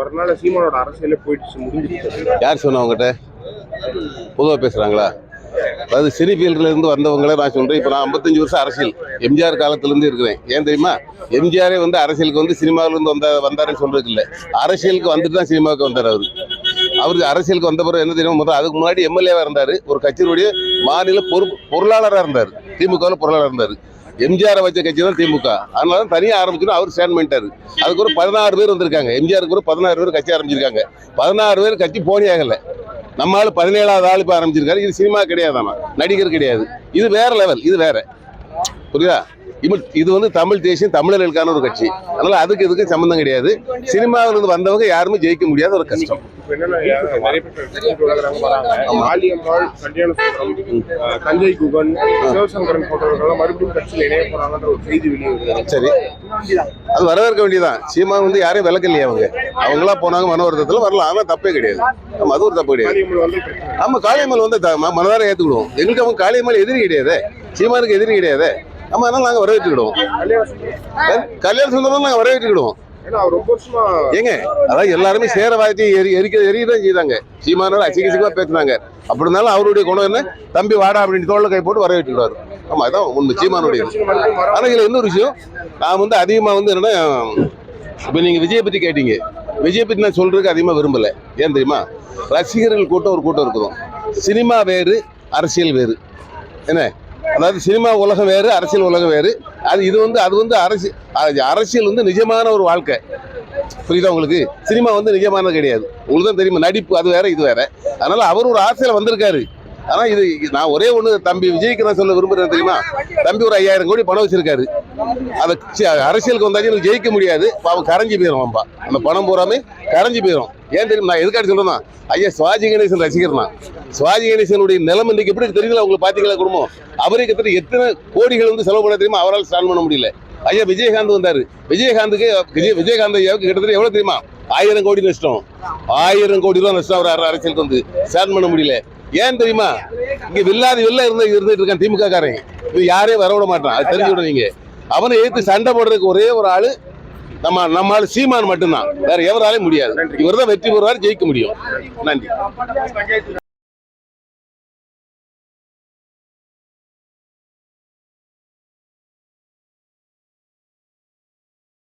வரனால சீமானோட அரசியலே போயிடுச்சு முடிஞ்சிருச்சு யார் சொன்னா உங்ககிட்ட? பொதுவாக பேசுகிறாங்களா அதாவது சினி இருந்து வந்தவங்களே நான் சொல்கிறேன் இப்போ நான் 55 வருஷம் அரசியல். எம்ஜிஆர் காலத்துலேருந்து இருக்கிறேன். ஏன் தெரியுமா? எம்ஜிஆரே வந்து அரசியலுக்கு வந்து சினிமாவிலேருந்து வந்த வந்தாருன்னு சொல்றதுக்கு இல்லை. அரசியலுக்கு வந்துட்டு தான் சினிமாவுக்கு வந்தார் அவர். அவருக்கு அரசியலுக்கு வந்த பிறகு என்ன தெரியுமா? முதல்ல அதுக்கு முன்னாடி எம்எல்ஏவாக இருந்தார். ஒரு கட்சியினுடைய மாநில பொருள் பொருளாளராக இருந்தார். திமுகவில் பொருளாளராக இருந்தார். எம்ஜிஆரை வச்ச கட்சி தான் திமுக. அதனால தான் தனியாக ஆரம்பிக்கணும் அவர் ஸ்டாண்ட் பண்ணிட்டாரு. அதுக்கு ஒரு பதினாறு பேர் வந்திருக்காங்க. எம்ஜிஆருக்கு ஒரு பதினாறு பேர் கட்சி ஆரம்பிச்சிருக்காங்க. பதினாறு பேர் கட்சி போனி ஆகலை. நம்ம ஆள் பதினேழாவது ஆள் இப்போ ஆரம்பிச்சிருக்காரு. இது சினிமா கிடையாதாமா நடிகர் கிடையாது. இது வேற லெவல் இது வேற. புரியுதா? இவன் இது வந்து தமிழ் தேசியம் தமிழர்களுக்கான ஒரு கட்சி. அதனால அதுக்கு இதுக்கு சம்மந்தம் கிடையாது. சினிமாவில இருந்து வந்தவங்க யாருமே ஜெயிக்க முடியாத ஒரு கஷ்டம். தஞ்சை குகன் சிவசங்கரன் போன்றவர்கள் மறுபடியும் கட்சியில் இணைய போறாங்கன்ற ஒரு செய்தி வெளியே சரி. அது வரவேற்க வேண்டியதான் சீமா வந்து யாரையும் விளக்கலையே அவங்க. அவங்களா போனாங்க மன வருத்தத்தில் வரலாம். ஆனால் தப்பே கிடையாது. ஆமா அது ஒரு தப்பு கிடையாது. ஆமா காளியம்மாள் வந்து த- ம- மனதார ஏத்துக்கிடுவோம். எங்களுக்கு அவங்க காளியம்மாள் எதிரி கிடையாது. சீமானுக்கு எதிரி கிடையாது. ஆமா அதனால நாங்க வரவேற்றுக்கிடுவோம். கல்யாண சுந்தரம் நாங்கள் நாங்க வரவேற்றுக்கிடுவோம். ஏங்க அதாவது எல்லாருமே சேர வாய்ச்சி எரி எரிக்க எரியதான் செய்தாங்க. சீமானோட அசிங்கசிக்கமா பேசினாங்க. அப்படி இருந்தாலும் அவருடைய குணம் என்ன? தம்பி வாடா அப்படின்னு தோல்ல கை போட்டு வரவேற்றுக்கிடுவாரு. ஆமா அதான் உண்மை சீமானுடைய ஆனால் இதில் ஆனா இதுல இன்னொரு விஷயம். நான் வந்து அதிகமா வந்து என்னன்னா இப்ப நீங்க விஜய் பத்தி கேட்டீங்க. விஜய் பத்தி நான் சொல்றதுக்கு அதிகமா விரும்பல. ஏன் தெரியுமா? ரசிகர்கள் கூட்டம் ஒரு கூட்டம் இருக்கும் சினிமா வேறு அரசியல் வேறு. என்ன? அதாவது சினிமா உலகம் வேறு அரசியல் உலகம் வேறு. அது இது வந்து அது வந்து அரசியல் அரசியல் வந்து நிஜமான ஒரு வாழ்க்கை. புரியுதா உங்களுக்கு? சினிமா வந்து நிஜமானது கிடையாது. உங்களுக்கு தான் தெரியுமா? நடிப்பு அது வேற இது வேற. அதனால அவர் ஒரு ஆசையில் வந்திருக்காரு. ஆனால் இது நான் ஒரே ஒன்று தம்பி விஜய்க்கு நான் சொல்ல விரும்புகிறேன் தெரியுமா? தம்பி ஒரு ஐயாயிரம் கோடி பணம் வச்சிருக்காரு. அதை அரசியலுக்கு வந்தாச்சும் எனக்கு ஜெயிக்க முடியாது. அவன் கரைஞ்சி போயிடும் அம்பா அந்த பணம் பூராமே கரைஞ்சி போயிடும் ஏன் தெரியும்? நான் எதுக்காக சொல்றேன்னா ஐயா சிவாஜி கணேசன் ரசிகர் நான் சிவாஜி கணேசனுடைய நிலம் இன்னைக்கு எப்படி தெரியுங்களா உங்களுக்கு பாத்தீங்களா குடும்பம்? அவரே கிட்ட எத்தனை கோடிகள் வந்து செலவு பண்ண தெரியுமா? அவரால் ஸ்டாண்ட் பண்ண முடியல. ஐயா விஜயகாந்த் வந்தார். விஜயகாந்துக்கு விஜய் விஜயகாந்த் ஐயாவுக்கு கிட்டத்தட்ட எவ்வளவு தெரியுமா? ஆயிரம் கோடி நஷ்டம். ஆயிரம் கோடி ரூபா நஷ்டம் அவர் அரசியலுக்கு வந்து ஸ்டாண்ட் பண்ண முடியல. ஏன் தெரியுமா? இங்க வில்லாதி வில்ல இருந்து இருந்துட்டு இருக்கான் திமுக காரன் இது யாரையும் வரவிட மாட்டான். அது தெரிஞ்சு விட நீங்க. அவனை எதிர்த்து சண்டை போடுறதுக்கு ஒரே ஒரு ஆளு நம்ம நம்மால் சீமான் மட்டும்தான். வேற எவராலையும் முடியாது. இவர் தான் வெற்றி பெறுவார் ஜெயிக்க முடியும். நன்றி.